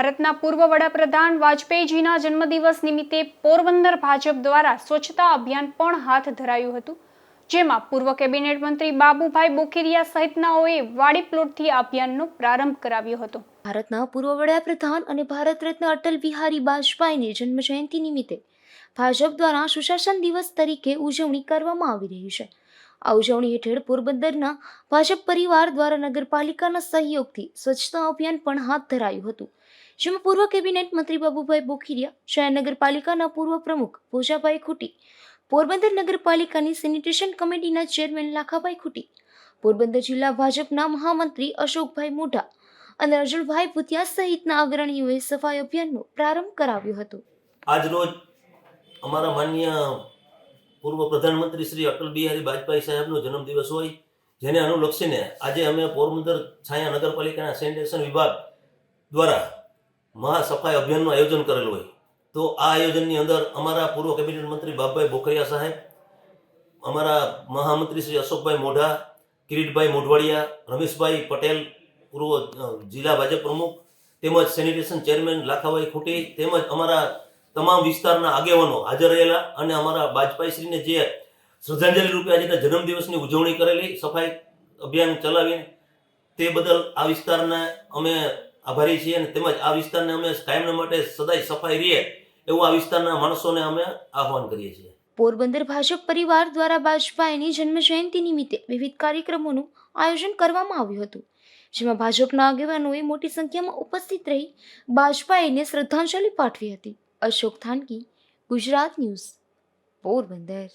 ભારતના પૂર્વ વડાપ્રધાન વાજપેયીજીના જન્મદિવસ નિમિત્તે પોરબંદર ભાજપ દ્વારા સ્વચ્છતા અભિયાન પણ હાથ ધરાયું હતું, જેમાં પૂર્વ કેબિનેટ મંત્રી બાબુભાઈ બોખીરિયા સહિતનાઓએ વાડી પ્લોટથી અભિયાનનો પ્રારંભ કરાવ્યો હતો. ભારતના પૂર્વ વડાપ્રધાન અને ભારત રત્ન અટલ બિહારી વાજપેયીની જન્મ જયંતિ નિમિત્તે ભાજપ દ્વારા સુશાસન દિવસ તરીકે ઉજવણી કરવામાં આવી રહી છે. આ ઉજવણી હેઠળ પોરબંદરના ભાજપ પરિવાર દ્વારા નગરપાલિકાના સહયોગથી સ્વચ્છતા અભિયાન પણ હાથ ધરાયું હતું. જેમાં પૂર્વ કેબિનેટ મંત્રી બાબુભાઈ બોખીરિયા, શહેર નગરપાલિકાના પૂર્વ પ્રમુખ ભોજાભાઈ ખૂટી, પોરબંદર નગરપાલિકાની સેનિટેશન કમિટીના ચેરમેન લાખાભાઈ ખૂટી, પોરબંદર જિલ્લા ભાજપના મહામંત્રી અશોકભાઈ મોઢા અને અર્જુનભાઈ ભૂતિયા સહિતના અગ્રણીઓએ સફાઈ અભિયાનનો પ્રારંભ કરાવ્યો હતો. આજરોજ અમારા માન્ય પૂર્વ પ્રધાનમંત્રી શ્રી અટલ બિહારી વાજપેયી સાહેબનો જન્મદિવસ હોય, જેને અનુલક્ષીને આજે અમે પોરબંદર છાયા નગરપાલિકાના સેનિટેશન વિભાગ દ્વારા મહા સફાઈ અભિયાનનું આયોજન કરેલું હોય. તો આ આયોજનની અંદર અમારા પૂર્વ કેબિનેટ મંત્રી બાપભાઈ બોખરિયા સાહેબ, અમારા મહામંત્રી શ્રી અશોકભાઈ મોઢા, કિરીટભાઈ મોઢવાડિયા, રમેશભાઈ પટેલ, પૂર્વ જિલ્લા ભાજપ પ્રમુખ, તેમજ સેનિટેશન ચેરમેન લાખાભાઈ ખૂટી, તેમજ અમારા તમામ વિસ્તારના આગેવાનો હાજર રહેલા અને અમારા વાજપેયીશ્રીને જે શ્રદ્ધાંજલિ રૂપે આજે જન્મદિવસની ઉજવણી કરેલી, સફાઈ અભિયાન ચલાવીને, તે બદલ આ વિસ્તારના અમે આભારી છીએ અને તેમજ આ વિસ્તારને અમે કાયમના માટે સદાય સફાઈ રહીએ એવું આ વિસ્તારના માણસોને અમે આહવાન કરીએ છીએ. પોરબંદર ભાજપ પરિવાર દ્વારા વાજપેયીની જન્મ જયંતિ નિમિત્તે વિવિધ કાર્યક્રમોનું આયોજન કરવામાં આવ્યું હતું, જેમાં ભાજપના આગેવાનોએ મોટી સંખ્યામાં ઉપસ્થિત રહી વાજપેયીને શ્રદ્ધાંજલિ પાઠવી હતી. અશોક થાનકી, ગુજરાત ન્યૂઝ, પોરબંદર.